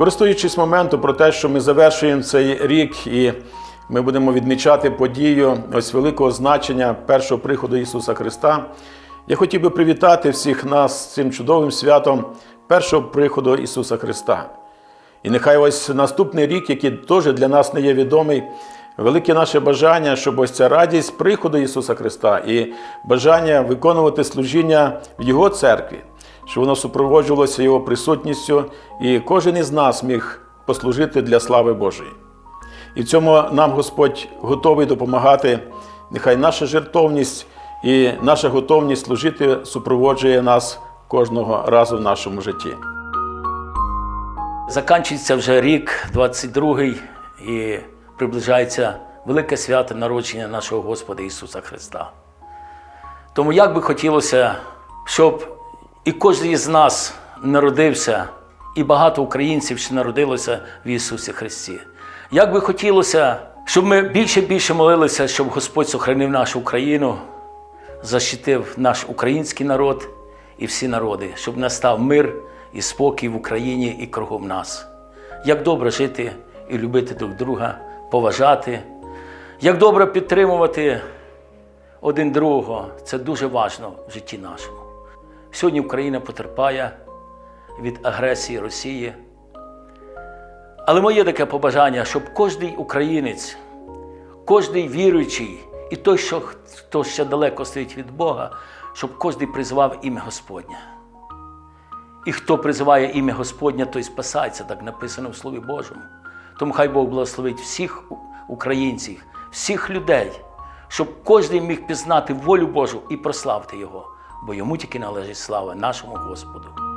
Користуючись моментом про те, що ми завершуємо цей рік і ми будемо відмічати подію ось великого значення першого приходу Ісуса Христа, я хотів би привітати всіх нас з цим чудовим святом першого приходу Ісуса Христа. І нехай ось наступний рік, який теж для нас не є відомий, велике наше бажання, щоб ось ця радість приходу Ісуса Христа і бажання виконувати служіння в Його церкві, щоб воно супроводжувалося Його присутністю, і кожен із нас міг послужити для слави Божої. І в цьому нам Господь готовий допомагати. Нехай наша жертовність і наша готовність служити супроводжує нас кожного разу в нашому житті. Заканчується вже рік, 22-й, і приближається велике свято народження нашого Господа Ісуса Христа. Тому як би хотілося, щоб і кожен із нас народився, і багато українців ще народилося в Ісусі Христі. Як би хотілося, щоб ми більше і більше молилися, щоб Господь сохранив нашу Україну, защитив наш український народ і всі народи, щоб настав мир і спокій в Україні і кругом нас. Як добре жити і любити друг друга, поважати, як добре підтримувати один другого, це дуже важливо в житті нашому. Сьогодні Україна потерпає від агресії Росії. Але моє таке побажання, щоб кожний українець, кожний віруючий і той, що, хто ще далеко стоїть від Бога, щоб кожен призвав ім'я Господнє. І хто призиває ім'я Господнє, той спасається, так написано в Слові Божому. Тому хай Бог благословить всіх українців, всіх людей, щоб кожен міг пізнати волю Божу і прославити Його, бо йому тільки належить слава нашому Господу.